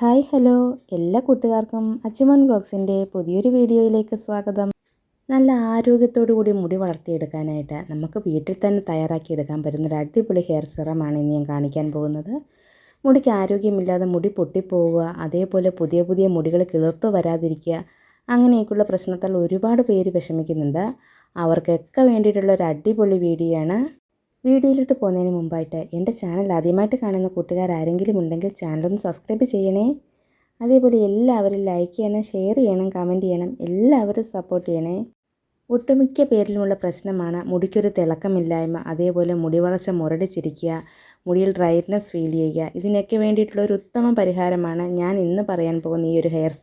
Hi hello. എല്ലാ കൂട്ടുകാർക്കും അച്ചുമോൻ ബ്ലോഗ്സിന്റെ പുതിയൊരു വീഡിയോയിലേക്ക് സ്വാഗതം. നല്ല ആരോഗ്യത്തോടു കൂടി മുടി വളർത്തിയെടുക്കാനായിട്ട് നമുക്ക് വീട്ടിൽ തന്നെ തയ്യാറാക്കിയെടുക്കാൻ പറ്റുന്ന ഒരു അടിപൊളി ഹെയർ സിറമാണ് ഇന്ന് ഞാൻ കാണിക്കാൻ പോകുന്നത്. മുടിക്ക് ആരോഗ്യമില്ലാതെ മുടി പൊട്ടിപ്പോവുക അതേപോലെ പുതിയ പുതിയ മുടികൾ കിളിർത്തു വരാതിരിക്കുക അങ്ങനെയൊക്കെയുള്ള പ്രശ്നത്താൽ ഒരുപാട് പേര് വിഷമിക്കുന്നുണ്ട്. അവർക്കൊക്കെ വേണ്ടിയിട്ടുള്ള ഒരു അടിപൊളി വീഡിയോ ആണ് വീഡിയോയിലോട്ട് പോകുന്നതിന് മുമ്പായിട്ട് എന്റെ ചാനൽ ആദ്യമായിട്ട് കാണുന്ന കൂട്ടുകാർ ആരെങ്കിലും ഉണ്ടെങ്കിൽ ചാനലൊന്ന് സബ്സ്ക്രൈബ് ചെയ്യണേ. അതേപോലെ എല്ലാവരും ലൈക്ക് ചെയ്യണം ഷെയർ ചെയ്യണം കമന്റ് ചെയ്യണം എല്ലാവരും സപ്പോർട്ട് ചെയ്യണേ. ഒട്ടുമിക്ക പേരിലുമുള്ള പ്രശ്നമാണ് മുടിക്കൊരു തിളക്കമില്ലായ്മ അതേപോലെ മുടി വളർച്ച മുരടിച്ചിരിക്കുക മുടിയിൽ ഡ്രൈറ്റ്നസ് ഫീൽ ചെയ്യുക. ഇതിനൊക്കെ വേണ്ടിയിട്ടുള്ള ഒരു ഉത്തമ പരിഹാരമാണ് ഞാൻ ഇന്ന് പറയാൻ പോകുന്ന ഈ ഒരു ഹെയർ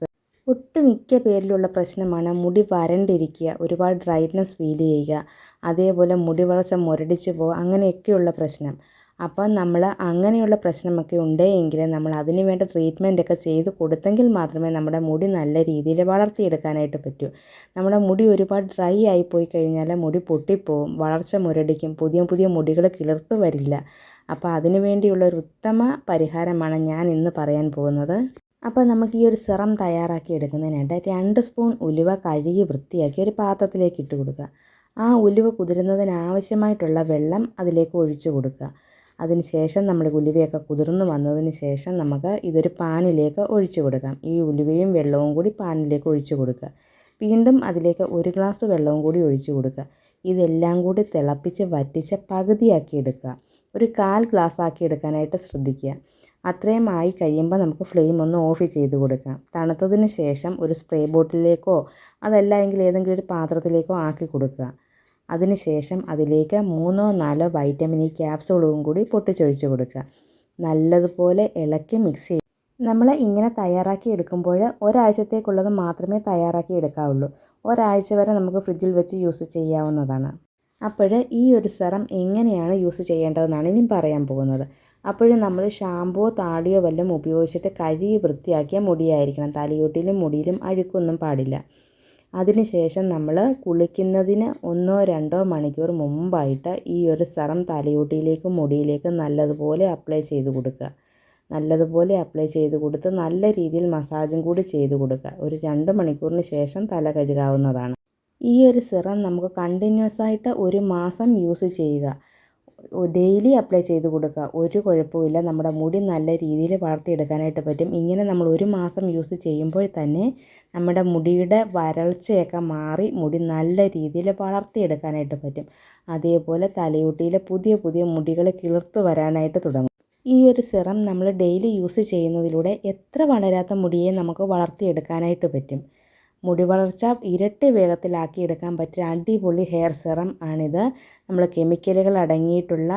ഒട്ടുമിക്ക പേരിലുള്ള പ്രശ്നമാണ് മുടി വരണ്ടിരിക്കുക ഒരുപാട് ഡ്രൈറ്റ്നസ് ഫീൽ ചെയ്യുക അതേപോലെ മുടി വളർച്ച മുരടിച്ച് പോകുക അങ്ങനെയൊക്കെയുള്ള പ്രശ്നം. അപ്പം നമ്മൾ അങ്ങനെയുള്ള പ്രശ്നമൊക്കെ ഉണ്ടെങ്കിൽ നമ്മൾ അതിന് വേണ്ട ട്രീറ്റ്മെന്റ് ഒക്കെ ചെയ്ത് കൊടുത്തെങ്കിൽ മാത്രമേ നമ്മുടെ മുടി നല്ല രീതിയിൽ വളർത്തിയെടുക്കാനായിട്ട് പറ്റൂ. നമ്മുടെ മുടി ഒരുപാട് ഡ്രൈ ആയി പോയി കഴിഞ്ഞാൽ മുടി പൊട്ടിപ്പോവും വളർച്ച മുരടിക്കും പുതിയ പുതിയ മുടികൾ കിളിർത്ത് വരില്ല. അപ്പോൾ അതിനു വേണ്ടിയുള്ള ഒരു ഉത്തമ പരിഹാരമാണ് ഞാൻ ഇന്ന് പറയാൻ പോകുന്നത്. അപ്പോൾ നമുക്ക് ഈ ഒരു സിറം തയ്യാറാക്കി എടുക്കുന്നതിനായിട്ട് രണ്ട് സ്പൂൺ ഉലുവ കഴുകി വൃത്തിയാക്കി ഒരു പാത്രത്തിലേക്ക് ഇട്ട് കൊടുക്കുക. ആ ഉലുവ കുതിരുന്നതിന് ആവശ്യമായിട്ടുള്ള വെള്ളം അതിലേക്ക് ഒഴിച്ചു കൊടുക്കുക. അതിന് ശേഷം നമ്മൾ ഉലുവയൊക്കെ കുതിർന്നു വന്നതിന് ശേഷം നമുക്ക് ഇതൊരു പാനിലേക്ക് ഒഴിച്ചു കൊടുക്കാം. ഈ ഉലുവയും വെള്ളവും കൂടി പാനിലേക്ക് ഒഴിച്ചു കൊടുക്കുക. വീണ്ടും അതിലേക്ക് ഒരു ഗ്ലാസ് വെള്ളവും കൂടി ഒഴിച്ചു കൊടുക്കുക. ഇതെല്ലാം കൂടി തിളപ്പിച്ച് വറ്റിച്ച് പകുതിയാക്കി എടുക്കുക. ഒരു കാൽ ഗ്ലാസ് ആക്കി എടുക്കാനായിട്ട് ശ്രദ്ധിക്കുക. അത്രയും ആയി കഴിയുമ്പോൾ നമുക്ക് ഫ്ലെയിം ഒന്ന് ഓഫ് ചെയ്ത് കൊടുക്കാം. തണുത്തതിന് ശേഷം ഒരു സ്പ്രേ ബോട്ടിലേക്കോ അതല്ല എങ്കിൽ ഏതെങ്കിലും ഒരു പാത്രത്തിലേക്കോ ആക്കി കൊടുക്കുക. അതിനുശേഷം അതിലേക്ക് മൂന്നോ നാലോ വൈറ്റമിൻ ഇ ക്യാപ്സൂളും കൂടി പൊട്ടിച്ചൊഴിച്ച് കൊടുക്കുക. നല്ലതുപോലെ ഇളക്കി മിക്സ് ചെയ്യുക നമ്മൾ ഇങ്ങനെ തയ്യാറാക്കി എടുക്കുമ്പോൾ ഒരാഴ്ചത്തേക്കുള്ളത് മാത്രമേ തയ്യാറാക്കി എടുക്കാവുള്ളൂ. ഒരാഴ്ച വരെ നമുക്ക് ഫ്രിഡ്ജിൽ വെച്ച് യൂസ് ചെയ്യാവുന്നതാണ്. അപ്പോൾ ഈ ഒരു സെറം എങ്ങനെയാണ് യൂസ് ചെയ്യേണ്ടതെന്നാണ് ഇനി പറയാൻ പോകുന്നത്. അപ്പോഴും നമ്മൾ ഷാമ്പോ താളിയോ വല്ലതും ഉപയോഗിച്ചിട്ട് കഴുകി വൃത്തിയാക്കിയ മുടിയായിരിക്കണം. തലയോട്ടിലും മുടിയിലും അഴുക്കൊന്നും പാടില്ല. അതിനുശേഷം നമ്മൾ കുളിക്കുന്നതിന് ഒന്നോ രണ്ടോ മണിക്കൂർ മുമ്പായിട്ട് ഈ ഒരു സെറം തലയോട്ടിയിലേക്കും മുടിയിലേക്കും നല്ലതുപോലെ അപ്ലൈ ചെയ്ത് കൊടുക്കുക. നല്ലതുപോലെ അപ്ലൈ ചെയ്ത് കൊടുത്ത് നല്ല രീതിയിൽ മസാജും കൂടി ചെയ്ത് കൊടുക്കുക. ഒരു രണ്ട് മണിക്കൂറിന് ശേഷം തല കഴുകാവുന്നതാണ്. ഈ ഒരു സിറം നമുക്ക് കണ്ടിന്യൂസ് ആയിട്ട് ഒരു മാസം യൂസ് ചെയ്യുക. ഡെയിലി അപ്ലൈ ചെയ്ത് കൊടുക്കുക. ഒരു കുഴപ്പമില്ല നമ്മുടെ മുടി നല്ല രീതിയിൽ വളർത്തിയെടുക്കാനായിട്ട് പറ്റും. ഇങ്ങനെ നമ്മൾ ഒരു മാസം യൂസ് ചെയ്യുമ്പോൾ തന്നെ നമ്മുടെ മുടിയുടെ വരൾച്ചയൊക്കെ മാറി മുടി നല്ല രീതിയിൽ വളർത്തിയെടുക്കാനായിട്ട് പറ്റും. അതേപോലെ തലയോട്ടിയിലെ പുതിയ പുതിയ മുടികൾ കിളിർത്ത് വരാനായിട്ട് തുടങ്ങും. ഈ ഒരു സിറം നമ്മൾ ഡെയിലി യൂസ് ചെയ്യുന്നതിലൂടെ എത്ര വളരാത്ത മുടിയെ നമുക്ക് വളർത്തിയെടുക്കാനായിട്ട് പറ്റും? മുടി വളർച്ച ഇരട്ടി വേഗത്തിലാക്കി എടുക്കാൻ പറ്റിയ അടിപൊളി ഹെയർ സെറം ആണിത്. നമ്മൾ കെമിക്കലുകൾ അടങ്ങിയിട്ടുള്ള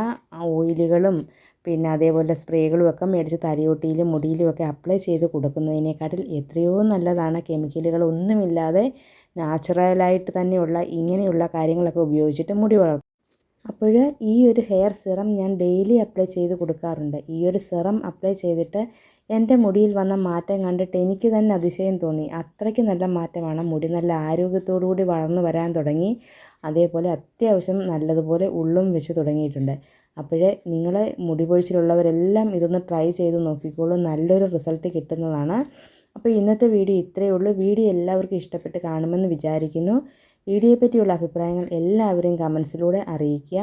ഓയിലുകളും പിന്നെ അതേപോലെ സ്പ്രേകളും ഒക്കെ മേടിച്ച് തലയോട്ടിയിലും മുടിയിലും ഒക്കെ അപ്ലൈ ചെയ്ത് കൊടുക്കുന്നതിനേക്കാട്ടിൽ എത്രയോ നല്ലതാണ്. കെമിക്കലുകൾ ഒന്നുമില്ലാതെ നാച്ചുറലായിട്ട് തന്നെയുള്ള ഇങ്ങനെയുള്ള കാര്യങ്ങളൊക്കെ ഉപയോഗിച്ചിട്ട് മുടി വളർത്തും അപ്പോൾ ഈ ഒരു ഹെയർ സിറം ഞാൻ ഡെയിലി അപ്ലൈ ചെയ്ത് കൊടുക്കാറുണ്ട്. ഈ ഒരു സിറം അപ്ലൈ ചെയ്തിട്ട് എന്റെ മുടിയിൽ വന്ന മാറ്റം കണ്ടിട്ട് എനിക്ക് തന്നെ അതിശയം തോന്നി. അത്രയ്ക്ക് നല്ല മാറ്റമാണ്. മുടി നല്ല ആരോഗ്യത്തോടു കൂടി വളർന്നു വരാൻ തുടങ്ങി. അതേപോലെ അത്യാവശ്യം നല്ലതുപോലെ ഉള്ളും വെച്ച് തുടങ്ങിയിട്ടുണ്ട്. അപ്പോഴേ നിങ്ങൾ മുടി പൊഴിച്ചിലുള്ളവരെല്ലാം ഇതൊന്ന് ട്രൈ ചെയ്ത് നോക്കിക്കോളൂ. നല്ലൊരു റിസൾട്ട് കിട്ടുന്നതാണ്. അപ്പോൾ ഇന്നത്തെ വീഡിയോ ഇത്രയേ ഉള്ളൂ. വീഡിയോ എല്ലാവർക്കും ഇഷ്ടപ്പെട്ട് കാണുമെന്ന് വിചാരിക്കുന്നു. വീഡിയോയെ പറ്റിയുള്ള അഭിപ്രായങ്ങൾ എല്ലാവരും കമൻസിലൂടെ അറിയിക്കുക.